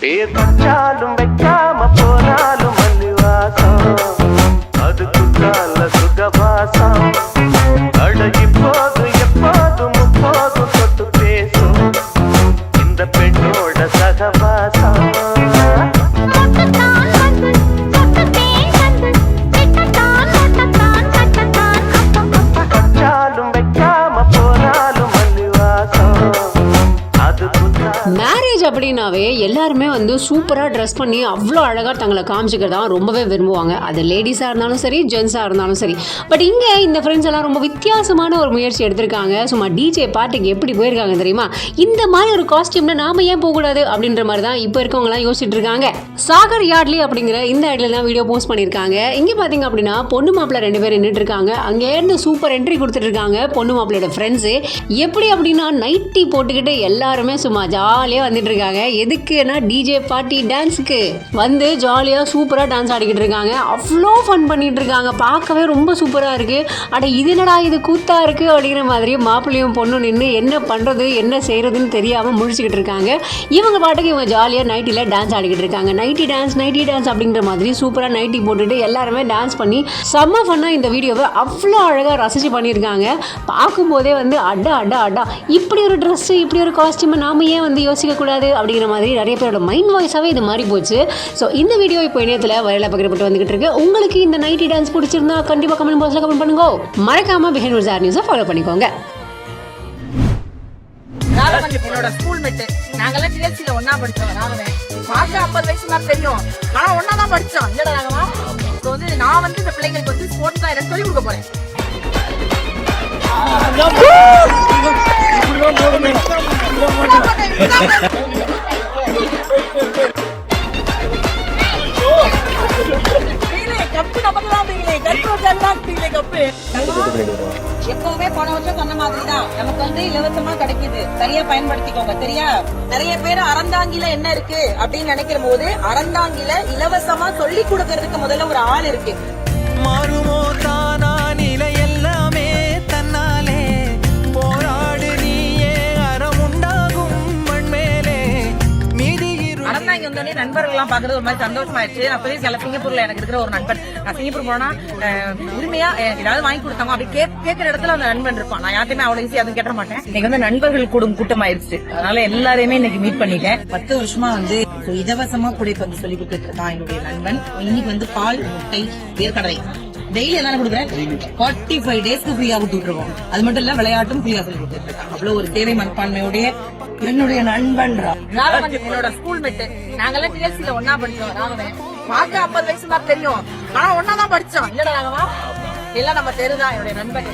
పేదొచ్చాలు మెక్కామ పోరాలు మల్లివాసం అదుకుతాల సుఖవాసం marriage அப்படின்னாவே எல்லாருமே வந்து சூப்பராக ட்ரெஸ் பண்ணி அவ்வளோ அழகாக தங்களை காமிச்சிக்கிறதா ரொம்பவே விரும்புவாங்க. அது லேடிஸாக இருந்தாலும் சரி ஜென்ஸாக இருந்தாலும் சரி. பட் இங்கே இந்த ஃப்ரெண்ட்ஸ் எல்லாம் ரொம்ப வித்தியாசமான ஒரு முயற்சி எடுத்திருக்காங்க. சும்மா டிஜே பாட்டுக்கு எப்படி போயிருக்காங்க தெரியுமா? இந்த மாதிரி ஒரு காஸ்டியூம்ல நாம ஏன் போகக்கூடாது? அப்படின்ற மாதிரி தான் இப்போ இருக்கவங்களாம் யோசிச்சுட்டு இருக்காங்க. சாகர் யார்ட்லி அப்படிங்கிற இந்த இடத்துல தான் வீடியோ போஸ்ட் பண்ணியிருக்காங்க. இங்கே பார்த்தீங்க அப்படின்னா பொண்ணு மாப்பிள்ள ரெண்டு பேர் நின்றுட்டு இருக்காங்க. அங்கேருந்து சூப்பர் என்ட்ரி கொடுத்துட்டு இருக்காங்க பொண்ணு மாப்பிள்ளையோட ஃப்ரெண்ட்ஸு எப்படி அப்படின்னா நைட்டி போட்டுக்கிட்டு எல்லாருமே சும்மா ஜாலியாக வந்துட்டு இருக்காங்க எதுக்குன்னா டிஜே பார்ட்டி டான்ஸுக்கு வந்து ஜாலியாக சூப்பராக டான்ஸ் ஆடிக்கிட்டு இருக்காங்க. அவ்வளோ ஃபன் பண்ணிட்டு இருக்காங்க. பார்க்கவே ரொம்ப சூப்பராக இருக்குது அட இது என்னடா இது கூத்தா இருக்குது அப்படிங்கிற மாதிரி மாப்பிள்ளையும் பொண்ணும் நின்று என்ன பண்ணுறது என்ன செய்கிறதுன்னு தெரியாமல் முழிச்சுக்கிட்டு இருக்காங்க. இவங்க பாட்டுக்கு இவங்க ஜாலியாக நைட்டியில் டான்ஸ் ஆடிக்கிட்டு இருக்காங்க. நைட்டி டான்ஸ் நைட்டி டான்ஸ் அப்படிங்கிற மாதிரி சூப்பராக நைட்டி போட்டுட்டு எல்லாருமே டான்ஸ் பண்ணி செம்ம ஃபன்னாக இந்த வீடியோவை அவ்வளோ அழகாக ரசித்து பண்ணியிருக்காங்க. பார்க்கும்போதே வந்து அடா அடா அடா. இப்படி ஒரு ட்ரெஸ்ஸு இப்படி ஒரு காஸ்டியூமை நாம ஏன் வந்து யோசிக்கக்கூடாது? அப்படிங்கிற மாதிரி நிறைய பேரோட மைண்ட் வாய்ஸாகவே இது மாறி போச்சு. ஸோ இந்த வீடியோ இப்போ இணையத்தில் வைரலாக பகிரப்பட்டு வந்துகிட்டு இருக்கு. உங்களுக்கு இந்த நைட்டி டான்ஸ் பிடிச்சிருந்தா கண்டிப்பாக கமெண்ட் பாக்ஸில் கமெண்ட் பண்ணுங்க. மறக்காம பிஹேண்ட் ஜார் நியூஸை ஃபாலோ பண்ணிக்கோங்க. என்னோட ஸ்கூல் மேட்டு நாங்கெல்லாம் டிஎஸ்சில ஒண்ணா படிச்சோம் ராகவன். பார்க்க ஐம்பது வயசு மாதிரி தெரியும். ஆனா ஒண்ணா தான் படிச்சோம் இல்லடா ராகவா? இப்போ வந்து நான் வந்து இந்த பிள்ளைங்களுக்கு வந்து ஸ்போர்ட்ஸ் தான் சொல்லி கொடுக்க போறேன். கப்பு எல்லாம் பீலே, கப்பு. எப்பவுமே போன வருஷம் சொன்ன மாதிரி தான் நமக்கு வந்து இலவசமா கிடைக்குது. சரியா பயன்படுத்திக்கோங்க. சரியா? நிறைய பேர் அறந்தாங்கில என்ன இருக்கு அப்படின்னு நினைக்கிற போது அறந்தாங்கில இலவசமா சொல்லி கொடுக்கறதுக்கு முதல்ல ஒரு ஆள் இருக்கு. மாறுமோ இருந்தோடனே நண்பர்கள்லாம் பாக்குறது ஒரு மாதிரி சந்தோஷமாயிடுச்சு. அப்பவே சில சிங்கப்பூர்ல எனக்கு இருக்கிற ஒரு நண்பன். நான் சிங்கப்பூர் போனா உரிமையாக உரிமையா ஏதாவது வாங்கி கொடுத்தாங்க அப்படி கே- கேட்கிற இடத்துல அந்த நண்பன் இருப்பான். நான் யார்ட்டையுமே அவ்வளவு ஈஸியா அதுவும் கேட்ட மாட்டேன். இன்னைக்கு வந்து நண்பர்கள் கூடும் கூட்டம் ஆயிருச்சு அதனால எல்லாரையுமே இன்னைக்கு மீட் பண்ணிட்டேன். பத்து வருஷமா வந்து இலவசமா குடைப்பந்து சொல்லி கொடுத்துருக்கான் என்னுடைய நண்பன். இன்னைக்கு வந்து பால் முட்டை வேர்க்கடலை. டெய்லி என்ன கொடுக்குறேன்? ஃபார்ட்டி ஃபைவ் டேஸ்க்கு ஃப்ரீயா கொடுத்துட்டு இருக்கோம் அது மட்டும் இல்ல விளையாட்டும் ஃப்ரீயா சொல்லி கொடுத்துட்டு அவ்வளவு ஒரு சேவை மனப்பான்மையோடைய என்னுடைய நண்பன் என்னோட ஸ்கூல் மேட்டு நாங்கெல்லாம் டிஎஸ்சில ஒன்னா படிச்சோம் ராகவன். பார்க்க ஐம்பது வயசு தான் தெரியும். ஆனா ஒன்னா தான் படிச்சோம். இல்லடா ராகவா? எல்லாம் நம்ம தெருதான் என்னுடைய நண்பன்